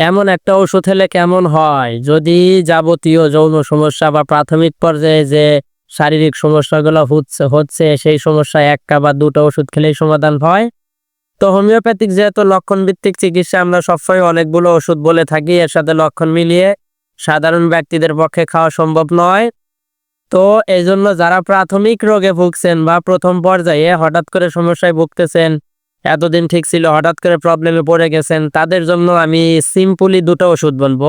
এমন একটা ওষুধ হলে কেমন হয়? যদি যাবতীয় যৌন সমস্যা বা প্রাথমিক পর্যায়ে যে শারীরিক সমস্যাগুলো হচ্ছে হচ্ছে সেই সমস্যা একটা বা দুটো ওষুধ খেলেই সমাধান হয়। তো হোমিওপ্যাথিক যেহেতু লক্ষণ ভিত্তিক চিকিৎসা, আমরা সবসময় অনেকগুলো ওষুধ বলে থাকি, এর সাথে লক্ষণ মিলিয়ে সাধারণ ব্যক্তিদের পক্ষে খাওয়া সম্ভব নয়। তো এই জন্য যারা প্রাথমিক রোগে ভুগছেন বা প্রথম পর্যায়ে হঠাৎ করে সমস্যায় ভুগতেছেন এতদিন ঠিক ছিল, হঠাৎ করে প্রবলেমে পড়ে গেছেন, তাদের জন্য আমি সিম্পলি দুটো ওষুধ বলব।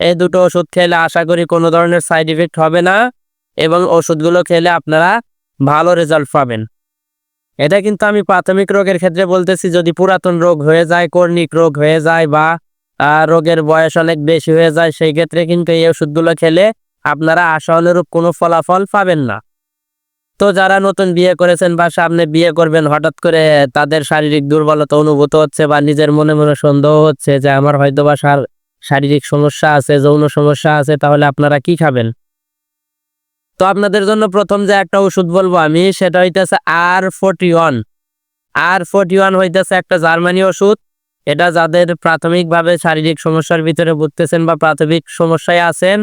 এই দুটো ওষুধ খেলে আশা করি কোনো ধরনের সাইড ইফেক্ট হবে না এবং ওষুধগুলো খেলে আপনারা ভালো রেজাল্ট পাবেন। এটা কিন্তু আমি প্রাথমিক রোগের ক্ষেত্রে বলতেছি, যদি পুরাতন রোগ হয়ে যায় কর্ণিক রোগ হয়ে যায় বা রোগের বয়স অনেক বেশি হয়ে যায়, সেই ক্ষেত্রে কিন্তু এই ওষুধগুলো খেলে আপনারা আশা অনুরূপ কোনো ফলাফল পাবেন না। তো যারা নতুন বিয়ে করেছেন বা সামনে বিয়ে করবেন, হঠাৎ করে তাদের শারীরিক দুর্বলতা অনুভূত হচ্ছে বা নিজের মনে মনে সন্দেহ হচ্ছে যে আমার হয়তো বা শারীরিক সমস্যা আছে, যৌন সমস্যা আছে, তাহলে আপনারা কি খাবেন? তো আপনাদের জন্য প্রথম যে একটা ওষুধ বলব আমি, সেটা হইতেছে আর ফোর্টি ওয়ান আর ফোর্টি ওয়ান হইতেছে একটা জার্মানি ওষুধ। এটা যাদের প্রাথমিকভাবে শারীরিক সমস্যার ভিতরে ভুগতেছেন বা প্রাথমিক সমস্যায় আছেন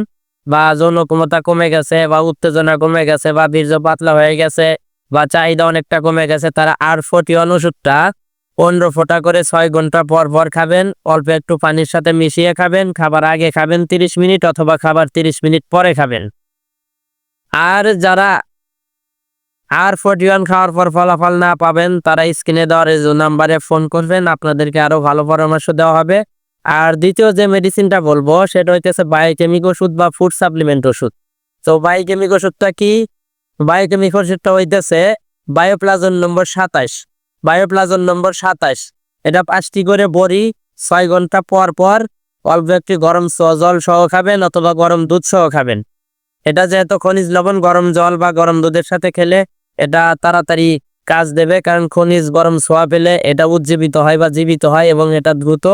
বা যৌন ক্ষমতা কমে গেছে, বা উত্তেজনা কমে গেছে, বা বীর্য পাতলা হয়ে গেছে, বা চাহিদা অনেকটা কমে গেছে, তারা আর ওয়ান ওষুধটা। পনেরো ফোঁটা করে ছয় ঘণ্টা পর পর খাবেন, অল্প একটু পানির সাথে মিশিয়ে খাবেন, খাবার আগে খাবেন তিরিশ মিনিট অথবা খাবার তিরিশ মিনিট পরে খাবেন। আর যারা আর ফোর্টি ওয়ান খাওয়ার পর ফলাফল না পাবেন, তারা স্ক্রিনে দেওয়ার নাম্বারে ফোন করবেন, আপনাদেরকে আরও ভালো পরামর্শ দেওয়া হবে। আর দ্বিতীয় যে মেডিসিনটা বলব, সেটা হইতেছে বায়োকেমিক ওষুধ বা ফুড সাপ্লিমেন্ট ওষুধ। তো বায়োকেমিক ওষুধটা কি? বায়োকেমিক ওষুধটা হইতেছে বায়োপ্লাজন নম্বর সাতাশ। বায়োপ্লাজন নম্বর সাতাশ। এটা পাঁচটি করে বড়ি, ছয় ঘণ্টা পর পর অল্প একটি গরম জল সহ খাবেন অথবা গরম দুধ সহ খাবেন। এটা যেহেতু খনিজ লবণ, গরম জল বা গরম দুধের সাথে খেলে এটা তাড়াতাড়ি কাজ দেবে, কারণ খনিজ গরম ছোঁয়া পেলে এটা উজ্জীবিত হয় বা জীবিত হয় এবং এটা দ্রুত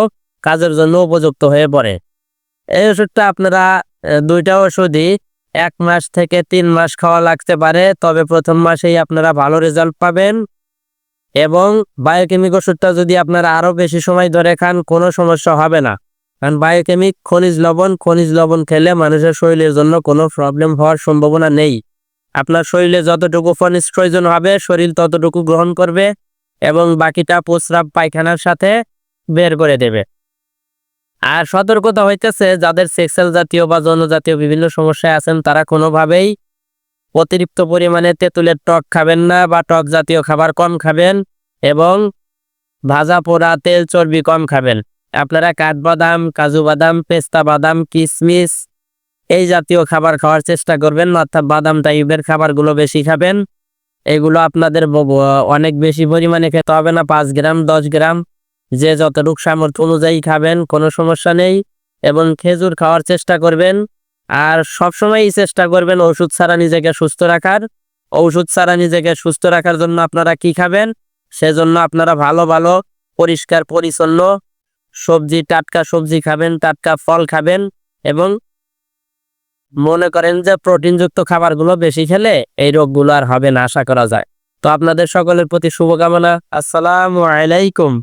কাজের জন্য উপযুক্ত হয়ে পড়ে। এই ওষুধটা আপনারা দুইটা ওষুধই এক মাস থেকে তিন মাস খাওয়া লাগতে পারে, তবে প্রথম মাসেই আপনারা ভালো রেজাল্ট পাবেন। এবং বায়োকেমিক ওষুধটা যদি আপনারা আরও বেশি সময় ধরে খান, কোনো সমস্যা হবে না। কারণ বায়োকেমিক খনিজ লবণ খনিজ লবণ খেলে মানুষের শরীরের জন্য কোনো প্রবলেম হওয়ার সম্ভাবনা নেই। আপনার শরীরে যতটুকু খনিজ প্রয়োজন হবে, শরীর ততটুকু গ্রহণ করবে এবং বাকিটা প্রস্রাব পায়খানার সাথে বের করে দেবে। আর সতর্কতা হইতেছে, যাদের সেক্সুয়াল জাতীয় বা জনজাতীয় বিভিন্ন সমস্যায় আছেন, তারা কোনোভাবেই অতিরিক্ত পরিমাণে তেঁতুলের টক খাবেন না বা টক জাতীয় খাবার কম খাবেন এবং ভাজা পোড়া, তেল চর্বি কম খাবেন। আপনারা কাঠবাদাম, কাজু বাদাম, পেস্তা বাদাম কিশমিশ এই জাতীয় খাবার খাওয়ার চেষ্টা করবেন, অর্থাৎ বাদাম টাইপের খাবারগুলো বেশি খাবেন। এগুলো আপনাদের অনেক বেশি পরিমাণে খেতে হবে না, পাঁচ গ্রাম, দশ গ্রাম। যে যতটুক সামর্থ্য অনুযায়ী খাবেন, কোনো সমস্যা নেই এবং খেজুর খাওয়ার চেষ্টা করবেন। আর সবসময়ই চেষ্টা করবেন ওষুধ ছাড়া নিজেকে সুস্থ রাখার। ওষুধ ছাড়া নিজেকে সুস্থ রাখার জন্য আপনারা কি খাবেন? সেজন্য আপনারা ভালো ভালো, পরিষ্কার, পরিচ্ছন্ন সবজি, টাটকা সবজি খাবেন, টাটকা ফল খাবেন এবং মনে করেন যে প্রোটিনযুক্ত খাবারগুলো বেশি খেলে এই রোগগুলো আর হবে না, আশা করা যায়। তো আপনাদের সকলের প্রতি শুভকামনা। আসসালামু আলাইকুম।